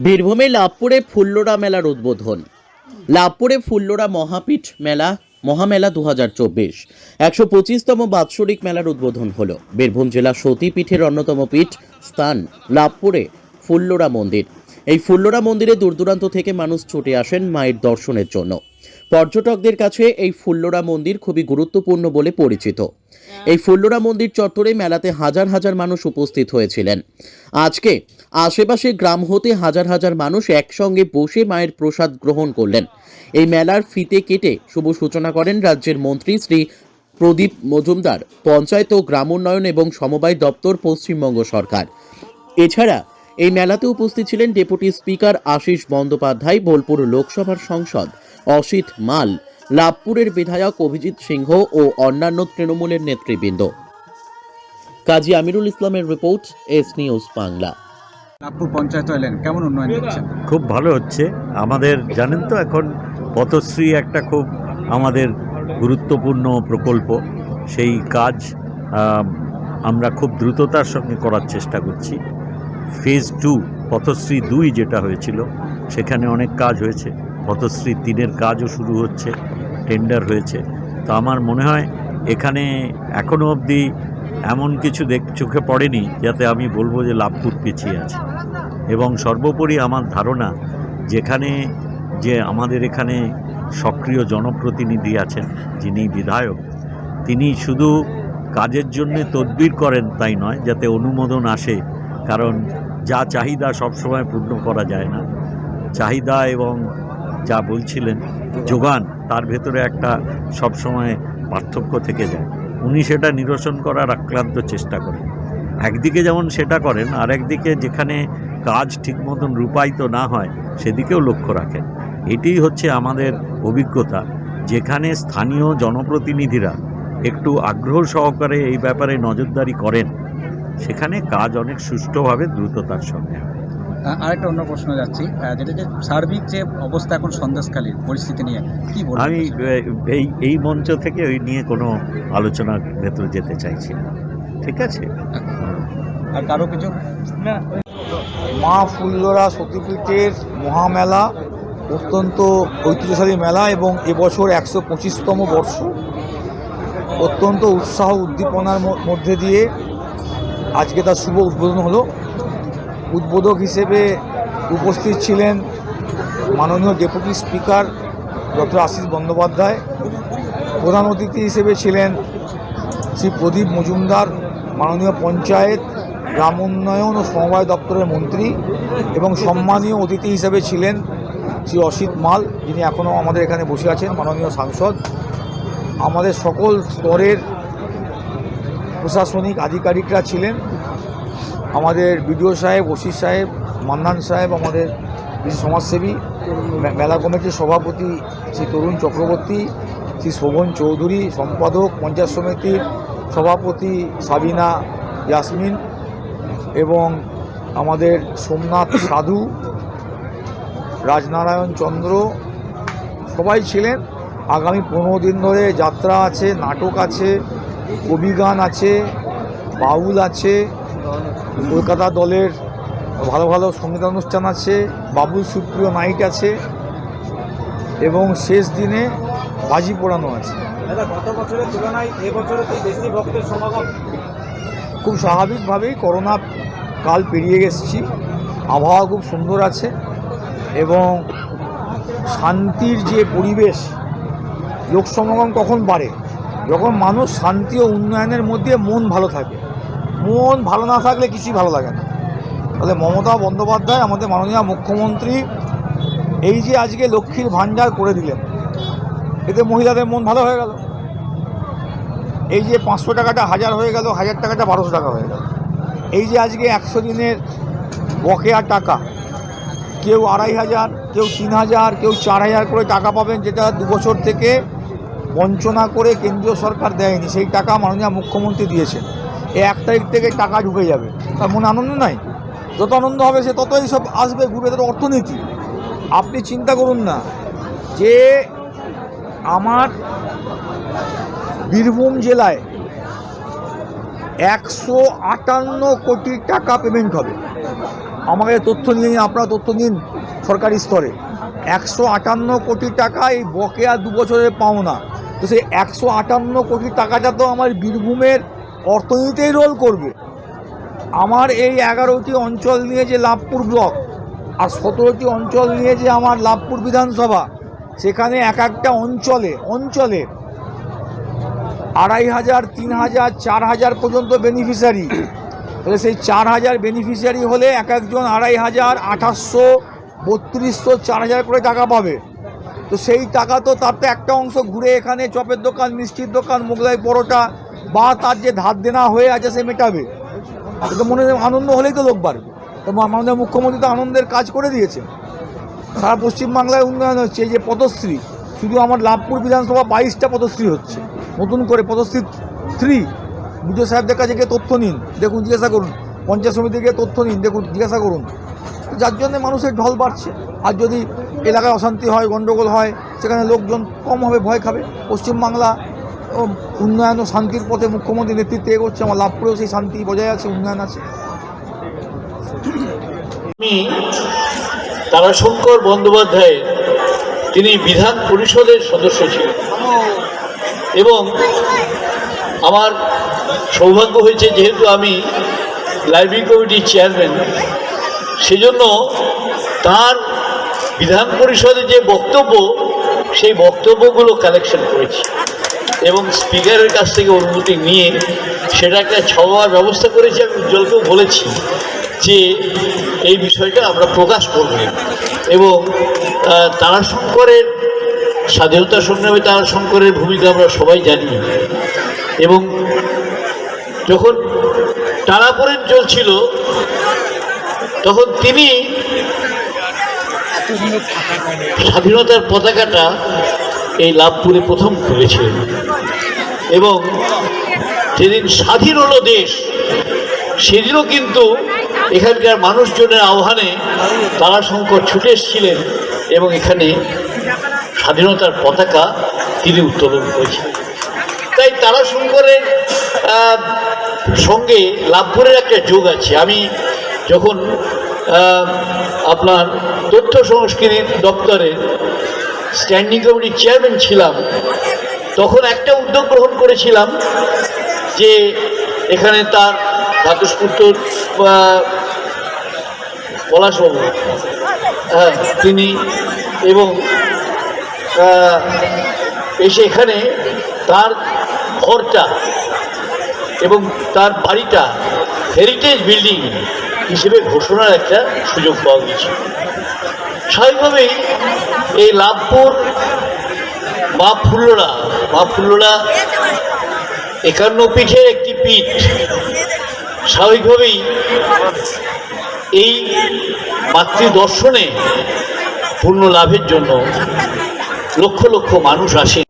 বীরভূমে লাভপুরে ফুল্লোড়া মেলার উদ্বোধন। লাভপুরে ফুল্লোড়া মহাপীঠ মেলা, মহামেলা দু হাজার চব্বিশ। একশো পঁচিশতম বাৎসরিক মেলার উদ্বোধন হল। বীরভূম জেলা সতীপীঠের অন্যতম পীঠ স্থান লাভপুরে ফুল্লোড়া মন্দির। এই ফুল্লোড়া মন্দিরে দূর দূরান্ত থেকে মানুষ ছুটে আসেন মায়ের দর্শনের জন্য। পর্যটকদের কাছে এই ফুল্লোড়া মন্দির খুবই গুরুত্বপূর্ণ বলে পরিচিত। এই ফুল্লোড়া মন্দির চত্বরে মেলাতে হাজার হাজার মানুষ উপস্থিত হয়েছিলেন। আজকে আশেপাশে গ্রাম হতে হাজার হাজার মানুষ একসঙ্গে বসে মায়ের প্রসাদ গ্রহণ করলেন। এই মেলার ফিতে কেটে শুভ সূচনা করেন রাজ্যের মন্ত্রী শ্রী প্রদীপ মজুমদার, পঞ্চায়েত ও গ্রামোন্নয়ন এবং সমবায় দপ্তর, পশ্চিমবঙ্গ সরকার। এছাড়া এই মেলাতে উপস্থিত ছিলেন ডেপুটি স্পিকার আশিস বন্দ্যোপাধ্যায় বোলপুর লোকসভার সংসদ অসিত মাল লাভপুরের বিধায়ক অভিজিৎ সিংহ ও অন্যান্য তৃণমূলের নেতৃবৃন্দ। কাজী আমিরুল ইসলামের report S news Bangla. Nagpur panchayat এলেন কেমন উন্নয়ন দেখছেন খুব ভালো হচ্ছে। আমাদের জানেন তো এখন পথশ্রী একটা খুব আমাদের গুরুত্বপূর্ণ প্রকল্প। সেই কাজ আমরা খুব দ্রুততার সঙ্গে করার চেষ্টা করছি। ফেজ টু, পথশ্রী দুই যেটা হয়েছিল, সেখানে অনেক কাজ হয়েছে। পথশ্রী তিনের কাজও শুরু হচ্ছে, টেন্ডার হয়েছে। তো আমার মনে হয় এখানে এখনও অবধি এমন কিছু দেখ, চোখে পড়েনি যাতে আমি বলব যে লাভপুর পিছিয়ে আছে। এবং সর্বোপরি আমার ধারণা যেখানে যে আমাদের এখানে সক্রিয় জনপ্রতিনিধি আছেন, যিনি বিধায়ক, তিনি শুধু কাজের জন্য তদবির করেন তাই নয়, যাতে অনুমোদন আসে কারণ যা চাহিদা সবসময় পূর্ণ করা যায় না। চাহিদা এবং যা বলছিলেন যোগান, তার ভেতরে একটা সবসময় পার্থক্য থেকে যায়। উনি সেটা নিরসন করার আক্রান্ত চেষ্টা করেন। একদিকে যেমন সেটা করেন, আর একদিকে যেখানে কাজ ঠিক মতন রূপায়িত না হয়, সেদিকেও লক্ষ্য রাখেন। এটিই হচ্ছে আমাদের অভিজ্ঞতা, যেখানে স্থানীয় জনপ্রতিনিধিরা একটু আগ্রহ সহকারে এই ব্যাপারে নজরদারি করেন। সেখানে কাজ অনেক সুষ্ঠুভাবে দ্রুততার সঙ্গে হয়। আ- আরেকটা অন্য প্রশ্ন যাচ্ছি। যেটা যে সার্বিক যে অবস্থা এখন সন্দেশকালীন পরিস্থিতি নিয়ে কি বলবেন? আমি এই এই মঞ্চ থেকে ওই নিয়ে কোনো আলোচনার ভেতরে যেতে চাইছি না। ঠিক আছে? আর কারও কিছু? না মা ফুল্লরা সতীপীঠের মহামেলা অত্যন্ত ঐতিহ্যশালী মেলা এবং এবছর একশো পঁচিশতম বর্ষ। অত্যন্ত উৎসাহ উদ্দীপনার মধ্যে দিয়ে আজকে তার শুভ উদ্বোধন হলো। উদ্বোধক হিসেবে উপস্থিত ছিলেন মাননীয় deputy speaker doctor Ashis Bandyopadhyay. প্রধান অতিথি হিসেবে ছিলেন শ্রী প্রদীপ মজুমদার, মাননীয় পঞ্চায়েত, গ্রাম উন্নয়ন ও সমবায় দপ্তরের মন্ত্রী এবং সম্মানীয় অতিথি হিসেবে ছিলেন শ্রী অসিত মাল, যিনি এখনও আমাদের এখানে বসে আছেন, মাননীয় সাংসদ। আমাদের সকল স্তরের প্রশাসনিক আধিকারিকরা ছিলেন। আমাদের বিডিও সাহেব, ওসি সাহেব, মান্নান সাহেব, আমাদের বিশেষ সমাজসেবী মেলা কমিটির সভাপতি শ্রী তরুণ চক্রবর্তী, শ্রী শোভন চৌধুরী, সম্পাদক, পঞ্চায়েত সমিতির সভাপতি সাবিনা ইয়াসমিন এবং আমাদের সোমনাথ সাধু, রাজনারায়ণ চন্দ্র, সবাই ছিলেন। আগামী পনেরো দিন ধরে যাত্রা আছে, নাটক আছে কবিগান আছে বাউল আছে কলকাতা দলের ভালো ভালো সঙ্গীতানুষ্ঠান আছে বাবুল সুপ্রিয় নাইট আছে এবং শেষ দিনে বাজি পোড়ানো আছে। গত বছরের তুলনায় বেশি ভক্তের সমাগম। খুব স্বাভাবিকভাবেই করোনা কাল পেরিয়ে এসেছি আবহাওয়া খুব সুন্দর আছে এবং শান্তির যে পরিবেশ লোকসমাগম কখন বাড়ে? যখন মানুষ শান্তি ও উন্নয়নের মধ্যে মন ভালো থাকে, মন ভালো না থাকলে কিছুই ভালো লাগে না। তাহলে মমতা বন্দ্যোপাধ্যায়, আমাদের মাননীয় মুখ্যমন্ত্রী, এই যে আজকে লক্ষ্মীর ভাণ্ডার করে দিলেন, এতে মহিলাদের মন ভালো হয়ে গেল। এই যে পাঁচশো টাকাটা হাজার হয়ে গেল, হাজার টাকাটা বারোশো টাকা হয়ে গেল। এই যে আজকে একশো দিনের বকেয়া টাকা, কেউ আড়াই হাজার, কেউ তিন হাজার, কেউ চার হাজার করে টাকা পাবেন, যেটা দু বছর থেকে বঞ্চনা করে কেন্দ্রীয় সরকার দেয়নি, সেই টাকা মাননীয় মুখ্যমন্ত্রী দিয়েছেন। এই এক তারিখ থেকে টাকা ঢুকে যাবে। তার মনে আনন্দ নাই? যত আনন্দ হবে সে ততই সব আসবে ঘুরে তত অর্থনীতি। আপনি চিন্তা করুন না, যে আমার বীরভূম জেলায় একশো আটান্ন কোটি টাকা পেমেন্ট হবে। আমাকে তথ্য নিয়ে নিন, আপনারা তথ্য নিন সরকারি স্তরে। একশো আটান্ন কোটি টাকা এই বকেয়া দু বছরের পাওনা। তো সেই একশো আটান্ন কোটি টাকাটা তো আমার বীরভূমের অর্থনীতিতেই রোল করবে। আমার এই এগারোটি অঞ্চল নিয়ে যে লাভপুর ব্লক আর সতেরোটি অঞ্চল নিয়ে যে আমার লাভপুর বিধানসভা, সেখানে এক একটা অঞ্চলে অঞ্চলে আড়াই হাজার, তিন হাজার, চার হাজার পর্যন্ত বেনিফিশিয়ারি তাহলে সেই চার হাজার বেনিফিশিয়ারি হলে এক একজন আড়াই হাজার, আঠাশশো, বত্রিশশো, চার হাজার করে টাকা পাবে। তো সেই টাকা তো তার তো একটা অংশ ঘুরে এখানে চপের দোকান, মিষ্টির দোকান, মোগলাই পরোটা বা তার যে ধার দেনা হয়ে আছে সে মেটাবে। তো মনে আনন্দ হলেই তো লোক বাড়বে। তো আমাদের মুখ্যমন্ত্রী তো আনন্দের কাজ করে দিয়েছে সারা পশ্চিমবাংলায় উন্নয়ন হচ্ছে যে পদশ্রী, শুধু আমার লাভপুর বিধানসভা বাইশটা পদশ্রী হচ্ছে। নতুন করে পদশ্রী থ্রি বিজয় সাহেবদের কাছে গিয়ে তথ্য নিন। দেখুন, জিজ্ঞাসা করুন। পঞ্চায়েত সমিতি গিয়ে তথ্য নিন। দেখুন, জিজ্ঞাসা করুন। যার জন্য মানুষের ঢল বাড়ছে। আর যদি এলাকায় অশান্তি হয় গণ্ডগোল হয়, সেখানে লোকজন কম হবে, ভয় খাবে। পশ্চিমবাংলা উন্নয়ন ও শান্তির পথে মুখ্যমন্ত্রী নেতৃত্বে এগোচ্ছে, আমার লাভপুরেও সেই শান্তি বজায় আছে, উন্নয়ন আছে। তারাশঙ্কর বন্দ্যোপাধ্যায়, তিনি বিধান পরিষদের সদস্য ছিলেন। এবং আমার সৌভাগ্য হয়েছে, যেহেতু আমি লাইব্রেরি কমিটির চেয়ারম্যান, সেজন্য তার বিধান পরিষদে যে বক্তব্য, সেই বক্তব্যগুলো কালেকশন করেছি। এবং স্পিকারের কাছ থেকে অনুমতি নিয়ে সেটা একটা ছাওয়ার ব্যবস্থা করেছি আমি উজ্জ্বলকেও বলেছি যে এই বিষয়টা আমরা প্রকাশ করব। এবং তারাশঙ্করের স্বাধীনতা সংগ্রামে তারাশঙ্করের ভূমিকা আমরা সবাই জানি। এবং যখন টানাপোড়েন চলছিল, তখন তিনি স্বাধীনতার পতাকাটা এই লাভপুরে প্রথম খুলেছিলেন এবং যেদিন স্বাধীন হলো দেশ সেদিনও কিন্তু এখানকার মানুষজনের আহ্বানে তারাশঙ্কর ছুটে এসেছিলেন এবং এখানে স্বাধীনতার পতাকা তিনি উত্তোলন করেছিলেন। তাই তারাশঙ্করের আহ, সঙ্গে লাভপুরের একটা যোগ আছে। আমি যখন আপনার তথ্য সংস্কৃতি দপ্তরের স্ট্যান্ডিং কমিটির চেয়ারম্যান ছিলাম। তখন একটা উদ্যোগ গ্রহণ করেছিলাম যে এখানে তার ভাতুষপুত্র পলাশবাবু হ্যাঁ তিনি এবং এসে এখানে তার ঘরটা এবং তার বাড়িটা হেরিটেজ বিল্ডিং হিসেবে ঘোষণার একটা সুযোগ পাওয়া গেছে স্বাভাবিকভাবেই এই লাভপুর মা ফুল্লরা মা ফুল্লরা একান্ন পিঠের একটি পিঠ স্বাভাবিকভাবেই এই মাতৃদর্শনে পূর্ণ লাভের জন্য লক্ষ লক্ষ মানুষ আসে।